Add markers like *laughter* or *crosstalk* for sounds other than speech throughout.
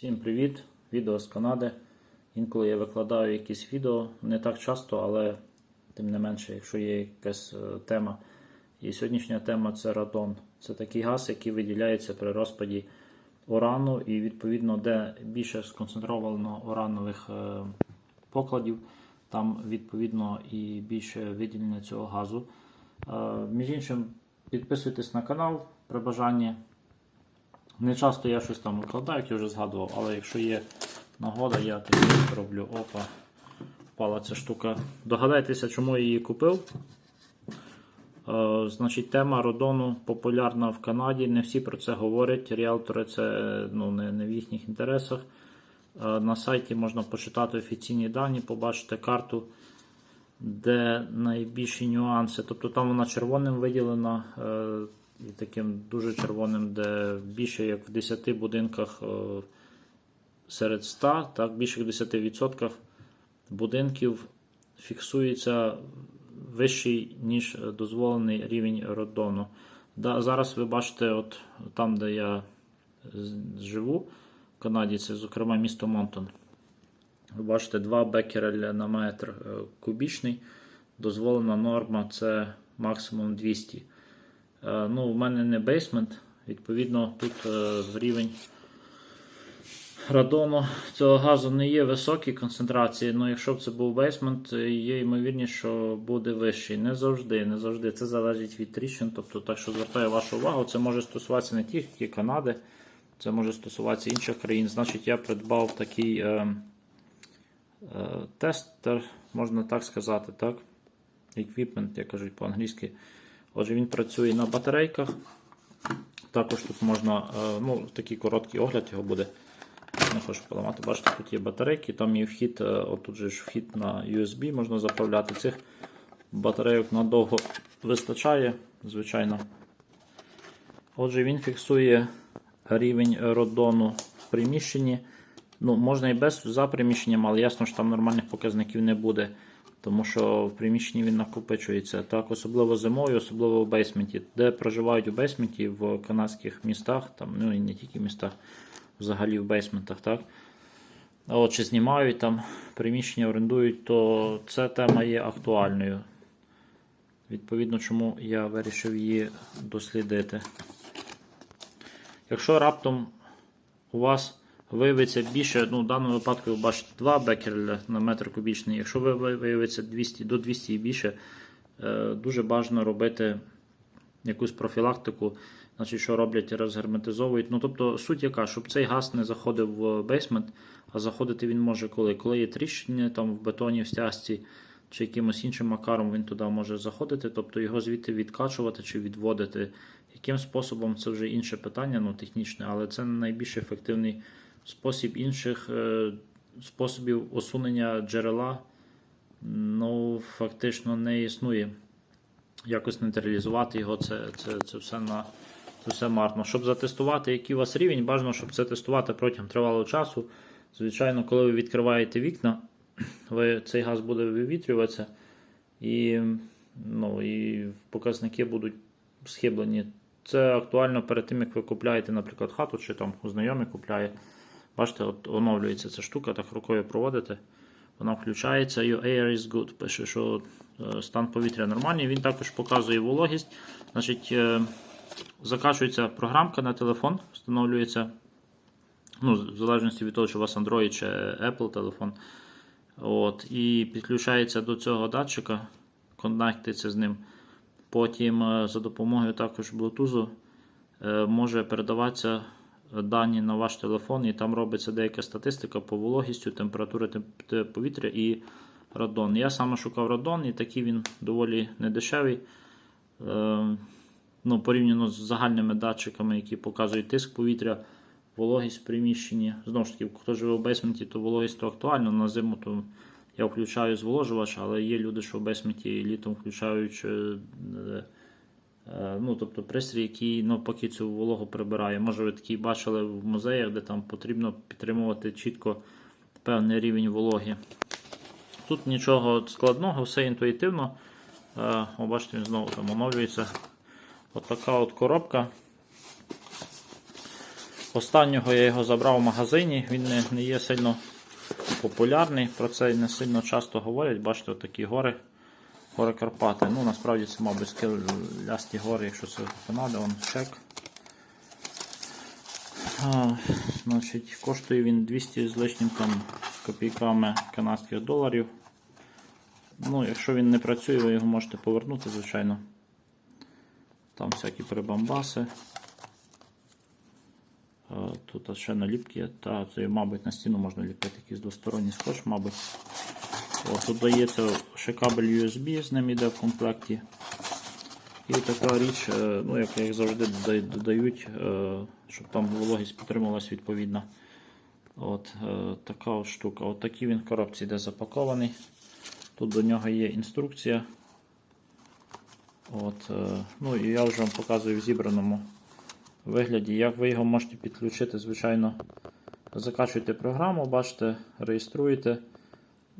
Всім привіт! Відео з Канади. Інколи я викладаю якісь відео, не так часто, але тим не менше, якщо є якась е, тема. І сьогоднішня тема це радон. Це такий газ, який виділяється при розпаді урану, і відповідно, де більше сконцентровано уранових е, покладів, там відповідно і більше виділення цього газу. Е, Між іншим, підписуйтесь на канал при бажанні. Не часто я щось там викладаю, як я вже згадував, але якщо є нагода, я таки роблю. Опа, впала ця штука. Догадайтеся, чому я її купив. Е, значить, тема родону популярна в Канаді. Не всі про це говорять. Ріалтори це ну, не, не в їхніх інтересах. Е, на сайті можна почитати офіційні дані, побачити карту, де найбільші нюанси. Тобто там вона червоним виділена. е, і таким дуже червоним, де більше як в 10 будинках е, серед 100, так, більше в 10% будинків фіксується вищий, ніж дозволений рівень родону. Да, зараз ви бачите, от там, де я живу, в Канаді, це, зокрема, місто Монтон. Ви бачите, 2 бекерель на метр е, кубічний. Дозволена норма це максимум 200. Е, Ну, у мене не бейсмент, відповідно, тут е, рівень радону цього газу не є високій концентрації, але якщо б це був бейсмент, є ймовірність, що буде вищий. Не завжди, не завжди. Це залежить від тріщин. Тобто, так що звертаю вашу увагу, це може стосуватися не тільки Канади, це може стосуватися інших країн. Значить, я придбав такий е, е, тестер, можна так сказати, так? Equipment, як кажуть по-англійськи. Отже, він працює на батарейках. Також тут можна, е, ну, такий короткий огляд його буде. Не хочу поламати. Бачите, тут є батарейки, там є вхід, е, отут же ж вхід на USB, можна заправляти. Цих батарейок надовго вистачає, звичайно. Отже, він фіксує рівень родону в приміщенні. Ну, можна і без за приміщенням, але ясно, що там нормальних показників не буде. Тому що в приміщенні він накопичується. Так, особливо зимою, особливо в бейсменті. Де проживають у бейсменті в канадських містах, там, ну і не тільки містах, взагалі в бейсментах, так? От, чи знімають там приміщення, орендують, то ця тема є актуальною. Відповідно, чому я вирішив її дослідити. Якщо раптом у вас виявиться більше, ну в даному випадку ви бачите 2 бекерля на метр кубічний. Якщо ви ви- виявиться 200, до 200 і більше, е, дуже бажано робити якусь профілактику. Значить, що роблять, розгерметизовують. Ну, тобто, суть яка, щоб цей газ не заходив в бейсмент, а заходити він може коли. Коли є тріщини там в бетоні, в стяжці чи якимось іншим макаром він туди може заходити, тобто його звідти відкачувати чи відводити. Яким способом це вже інше питання, ну технічне, але це найбільш ефективний спосіб інших е, способів усунення джерела. Ну, фактично не існує. Якось нейтралізувати його, це, це, це, все на, це все марно. Щоб затестувати, який у вас рівень, бажано, щоб це тестувати протягом тривалого часу. Звичайно, коли ви відкриваєте вікна, *clears throat* ви, цей газ буде вивітрюватися, і, ну, і показники будуть схиблені. Це актуально перед тим, як ви купляєте, наприклад, хату, чи там знайомий купляє. Бачите, от оновлюється ця штука, так рукою проводите. Вона включається. Your air is good. Пише, що е, стан повітря нормальний. Він також показує вологість. Значить, е, закачується програмка на телефон, встановлюється. Ну, в залежності від того, чи у вас Android чи Apple телефон. От, і підключається до цього датчика, коннектиться з ним. Потім е, за допомогою також Bluetooth може передаватися дані на ваш телефон, і там робиться деяка статистика по вологістю, температури повітря і радон. Я саме шукав радон, і такий він доволі недешевий. Е, ну, порівняно з загальними датчиками, які показують тиск повітря, вологість в приміщенні. Знову ж таки, хто живе в бейсменті, то вологість то актуально. На зиму то я включаю зволожувач, але є люди, що в бейсменті літом включають. е, е, Ну, тобто пристрій, який навпаки цю вологу прибирає. Може, ви такий бачили в музеях, де там потрібно підтримувати чітко певний рівень вологи. Тут нічого складного, все інтуїтивно. Е, О, бачите, він знову там оновлюється. Отака от коробка. Останнього я його забрав в магазині, він не, не є сильно популярний, про це не сильно часто говорять. Бачите, такі гори, гори Карпати. Ну, насправді це, мабуть, скелясті гори, якщо це Канада, он чек. А, значить, коштує він 200 з лишнім там копійками канадських доларів. Ну, якщо він не працює, ви його можете повернути, звичайно. Там всякі прибамбаси. Тут ще наліпки, та це, мабуть, на стіну можна ліпити якийсь двосторонній скотч, мабуть. О, тут дається ще кабель USB, з ним йде в комплекті. І така річ, е, ну, як як завжди додають, е, щоб там вологість підтримувалась відповідно. От е, така штука. От такий він в коробці йде запакований. Тут до нього є інструкція. От, ну і я вже вам показую в зібраному вигляді. Як ви його можете підключити, звичайно, закачуєте програму, бачите, реєструєте.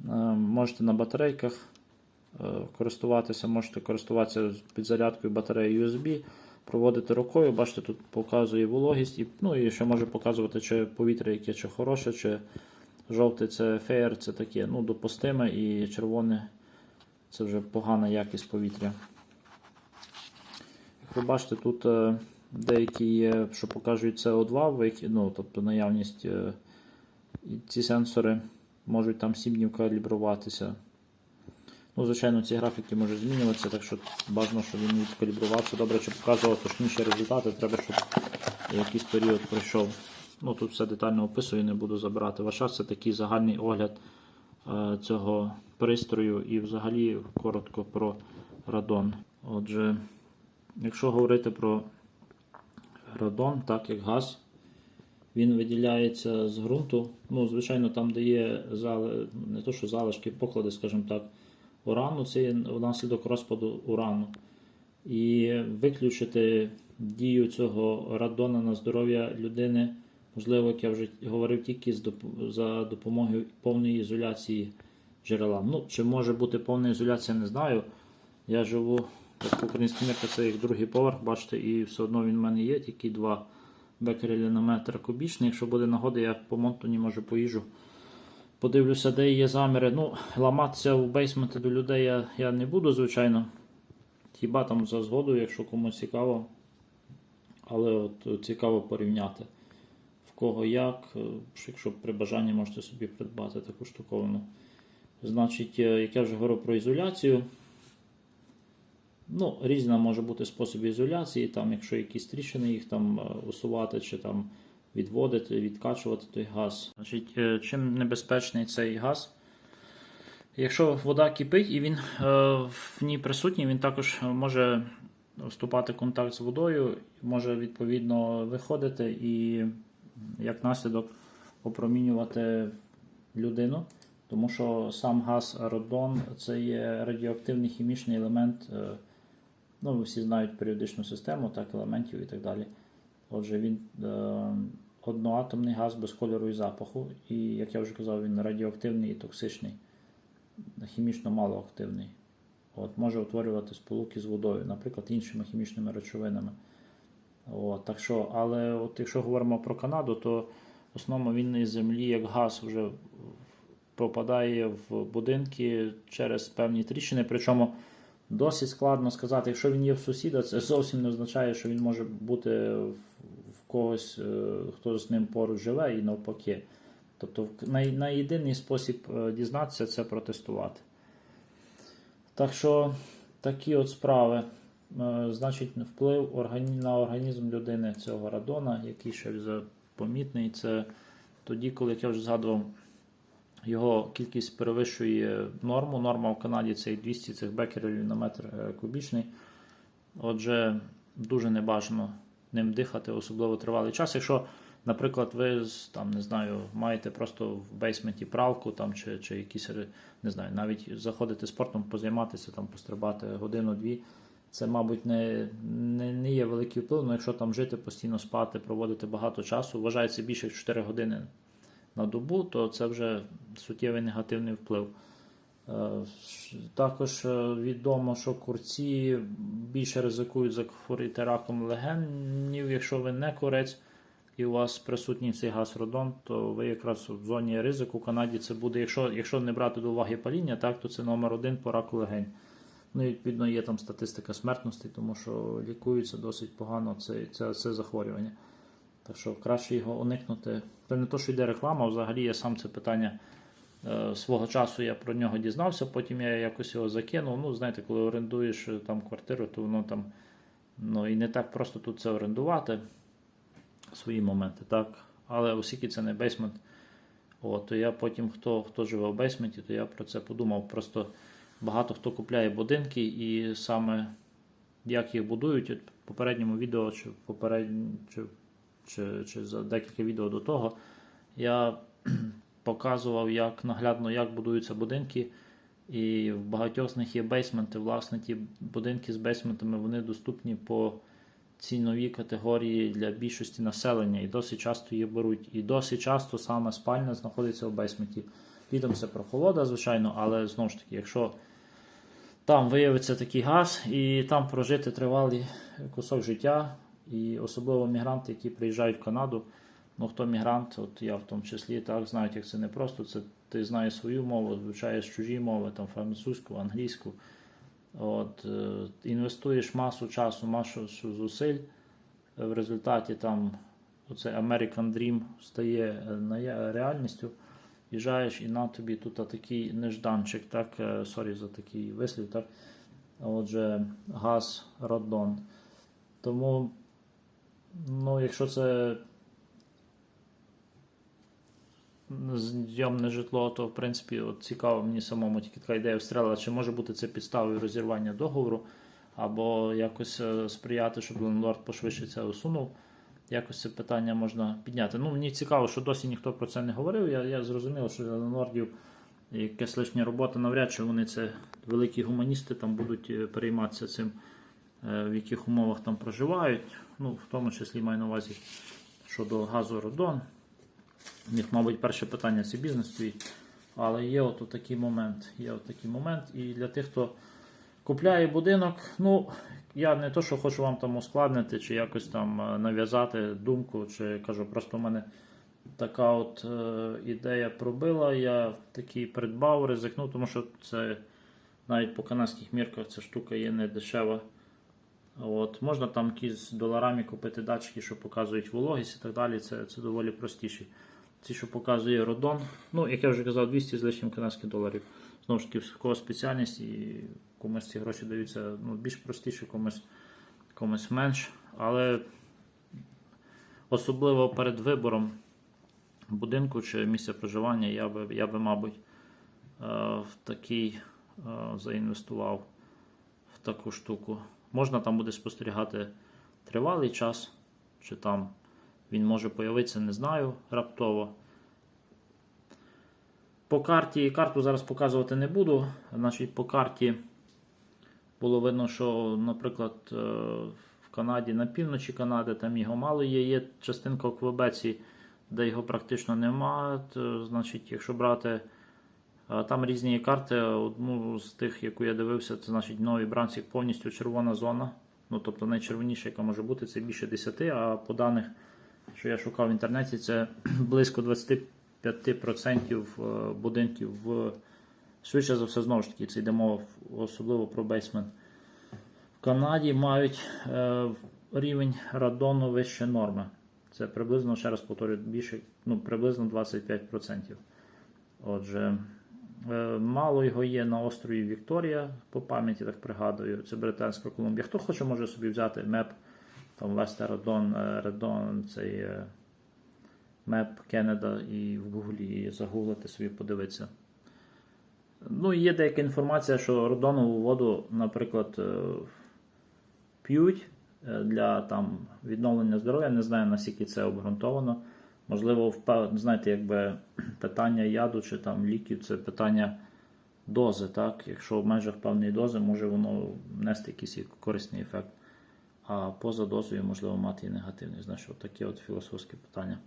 Е, Можете на батарейках е, користуватися, можете користуватися підзарядкою батареї USB, проводити рукою, бачите, тут показує вологість, і, ну і ще може показувати, чи повітря яке чи хороше, чи жовте це феєр, це таке ну, допустиме, і червоне це вже погана якість повітря. Як ви бачите, тут е, деякі є, що покажуть CO2, ну, тобто наявність ці сенсори можуть там 7 днів калібруватися. Ну, звичайно, ці графіки можуть змінюватися, так що бажано, щоб він відкалібрувався. Добре, чи показував точніші результати, треба, щоб якийсь період пройшов. Ну, тут все детально описую, не буду забирати. Ваша це такий загальний огляд е, цього пристрою і взагалі коротко про радон. Отже, якщо говорити про радон, так як газ, він виділяється з ґрунту. Ну, звичайно, там, де є зали, не то, що залишки, поклади, скажімо так, урану, це є внаслідок розпаду урану. І виключити дію цього радона на здоров'я людини, можливо, як я вже говорив, тільки за допомогою повної ізоляції джерела. Ну, чи може бути повна ізоляція, не знаю. Я живу як український мірка, це як другий поверх, бачите, і все одно він в мене є, тільки 2 бекерелі на метр кубічний. Якщо буде нагода, я по Монтоні може поїжджу. Подивлюся, де є заміри. Ну, ламатися в бейсменти до людей я, я не буду, звичайно. Хіба там за згодою, якщо комусь цікаво. Але от цікаво порівняти. В кого як, е, якщо при бажанні можете собі придбати таку штуковину. Значить, е, як я вже говорив про ізоляцію. Ну, різна може бути спосіб ізоляції, там, якщо якісь тріщини їх там е, усувати чи там відводити, відкачувати той газ. Значить, е, чим небезпечний цей газ? Якщо вода кипить і він е, в ній присутній, він також може вступати в контакт з водою, може відповідно виходити і як наслідок опромінювати людину. Тому що сам газ радон це є радіоактивний хімічний елемент. Ну, всі знають періодичну систему, так, елементів і так далі. Отже, він е, одноатомний газ без кольору і запаху. І, як я вже казав, він радіоактивний і токсичний, хімічно малоактивний. От, може утворювати сполуки з водою, наприклад, іншими хімічними речовинами. От, так що, але от якщо говоримо про Канаду, то в основному він із землі як газ вже попадає в будинки через певні тріщини. Причому досить складно сказати, якщо він є в сусіда, це зовсім не означає, що він може бути в когось, е, хто з ним поруч живе, і навпаки. Тобто, най, найєдиний спосіб е, дізнатися це протестувати. Так що такі от справи. Е, Значить, вплив на організм людини цього радона, який ще помітний, це тоді, коли як я вже згадував, його кількість перевищує норму. Норма в Канаді це 200 цих бекерелів на метр е, кубічний. Отже, дуже небажано ним дихати, особливо тривалий час. Якщо, наприклад, ви там, не знаю, маєте просто в бейсменті пралку там, чи, чи якісь, не знаю, навіть заходити спортом, позайматися, там, пострибати годину-дві. Це, мабуть, не, не, не є великий вплив, але якщо там жити, постійно спати, проводити багато часу, вважається більше 4 години на добу, то це вже суттєвий негативний вплив. Е, Також е, відомо, що курці більше ризикують захворіти раком легенів, якщо ви не курець. і у вас присутній цей газ родон, то ви якраз в зоні ризику в Канаді це буде, якщо, якщо не брати до уваги паління, так, то це номер один по раку легень. Ну відповідно є там статистика смертності, тому що лікується досить погано це, це, це захворювання. Так що краще його уникнути. Це не то, що йде реклама, взагалі я сам це питання е, свого часу я про нього дізнався, потім я якось його закинув. Ну, знаєте, коли орендуєш е, там квартиру, то воно там ну, і не так просто тут це орендувати свої моменти, так. Але оскільки це не бейсмент, от, то я потім, хто, хто живе в бейсменті, то я про це подумав. Просто багато хто купляє будинки і саме як їх будують, от в попередньому відео чи, в попереднь, чи, чи, за декілька відео до того, я *clears throat* показував, як наглядно як будуються будинки. І в багатьох з них є бейсменти. Власне, ті будинки з бейсментами вони доступні по ціновій категорії для більшості населення і досить часто її беруть. І досить часто саме спальня знаходиться в бейсменті. Літом це прохолода, звичайно, але знову ж таки, якщо там виявиться такий газ, і там прожити тривалий кусок життя, і особливо мігранти, які приїжджають в Канаду. Ну, хто мігрант, от я в тому числі так знають, як це не просто. Це ти знаєш свою мову, вивчаєш чужі мови, там французьку, англійську. От, е, інвестуєш масу часу, масу зусиль. е, В результаті там оцей American Dream стає е, реальністю. Їжджаєш і на тобі тут такий нежданчик, так, сорі за такий вислів, так. Отже, газ, роддон. Тому, ну, якщо це зйомне житло, то в принципі от цікаво мені самому тільки така ідея встріла, чи може бути це підставою розірвання договору, або якось е, сприяти, щоб лендлорд пошвидше це усунув. Якось це питання можна підняти. Ну, мені цікаво, що досі ніхто про це не говорив. Я, я зрозумів, що для лендлордів якась лишня робота, навряд чи вони це великі гуманісти там будуть е, перейматися цим, в яких умовах там проживають. Ну, в тому числі маю на увазі щодо газу Родон. У них, мабуть, перше питання це бізнес стоїть. Але є от такий момент. Є от такий момент. І для тих, хто купляє будинок, ну, я не то, що хочу вам там ускладнити, чи якось там е, нав'язати думку, чи кажу, просто в мене така от е, ідея пробила. Я такий придбав, ризикнув, тому що це навіть по канадських мірках ця штука є не дешева. От, можна там якісь доларами купити датчики, що показують вологість і так далі. Це, це доволі простіше. Ці, що показує Родон, ну, як я вже казав, 200 з лишнім канадських доларів. Знову ж таки, в кого спеціальність і комусь ці гроші даються ну, більш простіше, комусь, комусь менш. Але особливо перед вибором будинку чи місця проживання я би, я би мабуть, е, в такий е, заінвестував в таку штуку. Можна там буде спостерігати тривалий час, чи там він може появитися, не знаю, раптово. По карті, карту зараз показувати не буду. Значить, по карті було видно, що, наприклад, е, в Канаді, на півночі Канади, там його мало є. Є частинка в Квебеці, де його практично нема. То, значить, якщо брати. Е, Там різні карти. Одну з тих, яку я дивився, це значить Новий Брансік повністю червона зона. Ну, тобто найчервоніша, яка може бути, це більше 10, а по даних, що я шукав в інтернеті, це *clears throat* близько 25% е, будинків в швидше за все, знову ж таки, це йде мова особливо про бейсмент. В Канаді мають е, рівень радону вище норми. Це приблизно, ще раз повторюю, більше, ну, приблизно 25%. Отже, мало його є на острові Вікторія, по пам'яті так пригадую, це Британська Колумбія. Хто хоче, може собі взяти меп, там Веста Радон, е, цей е, меп Кеннеда і в Гуглі загуглити собі, подивитися. Ну, є деяка інформація, що родонову воду, наприклад, е, п'ють е, для там, відновлення здоров'я. Не знаю, наскільки це обґрунтовано. Можливо, знаєте, якби питання яду чи там ліків це питання дози. так? Якщо в межах певної дози, може воно нести якийсь корисний ефект. А поза дозою, можливо, мати і негативний. Знаєш, от таке от філософське питання.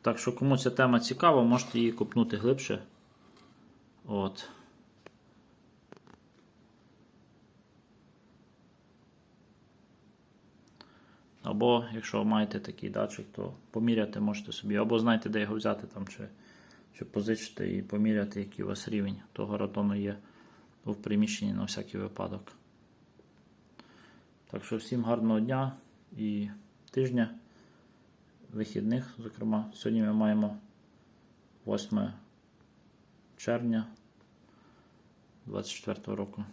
Так що, кому ця тема цікава, можете її купнути глибше. От. Або якщо маєте такий датчик, то поміряти можете собі, або знаєте, де його взяти там, чи, чи позичити і поміряти, який у вас рівень того радону є в приміщенні на всякий випадок. Так що всім гарного дня і тижня, вихідних, зокрема. Сьогодні ми маємо 8 червня 24 року.